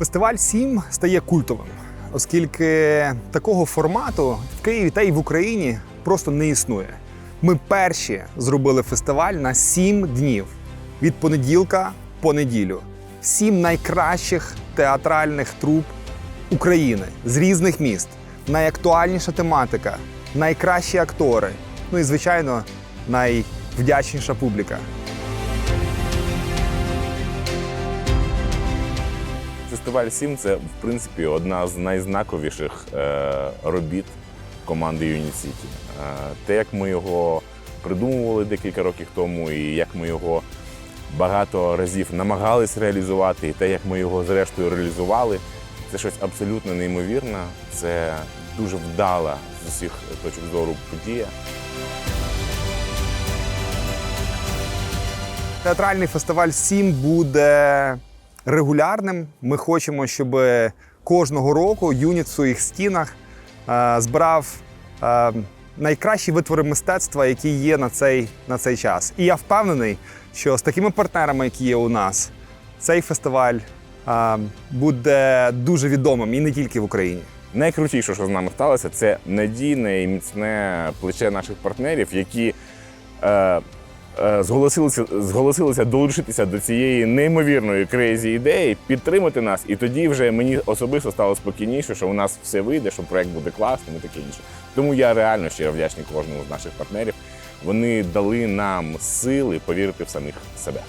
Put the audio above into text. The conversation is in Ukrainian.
Фестиваль 7 стає культовим, оскільки такого формату в Києві та й в Україні просто не існує. Ми перші зробили фестиваль на 7 днів від понеділка по неділю. Сім найкращих театральних труп України з різних міст. Найактуальніша тематика, найкращі актори. Ну і звичайно, найвдячніша публіка. Фестиваль 7 це в принципі одна з найзнаковіших е, робіт команди Unit City. Е, те, як ми його придумували декілька років тому, і як ми його багато разів намагались реалізувати, і те, як ми його зрештою реалізували, це щось абсолютно неймовірне. Це дуже вдала з усіх точок зору подія. Театральний фестиваль 7 буде регулярним. Ми хочемо, щоб кожного року юніт в своїх стінах е, збирав е, найкращі витвори мистецтва, які є на цей, на цей час. І я впевнений, що з такими партнерами, які є у нас, цей фестиваль е, буде дуже відомим і не тільки в Україні. Найкрутіше, що з нами сталося, це надійне і міцне плече наших партнерів, які е, е, зголосилися, зголосилися долучитися до цієї неймовірної крейзі ідеї, підтримати нас. І тоді вже мені особисто стало спокійніше, що у нас все вийде, що проект буде класним і таке інше. Тому я реально щиро вдячний кожному з наших партнерів. Вони дали нам сили повірити в самих себе.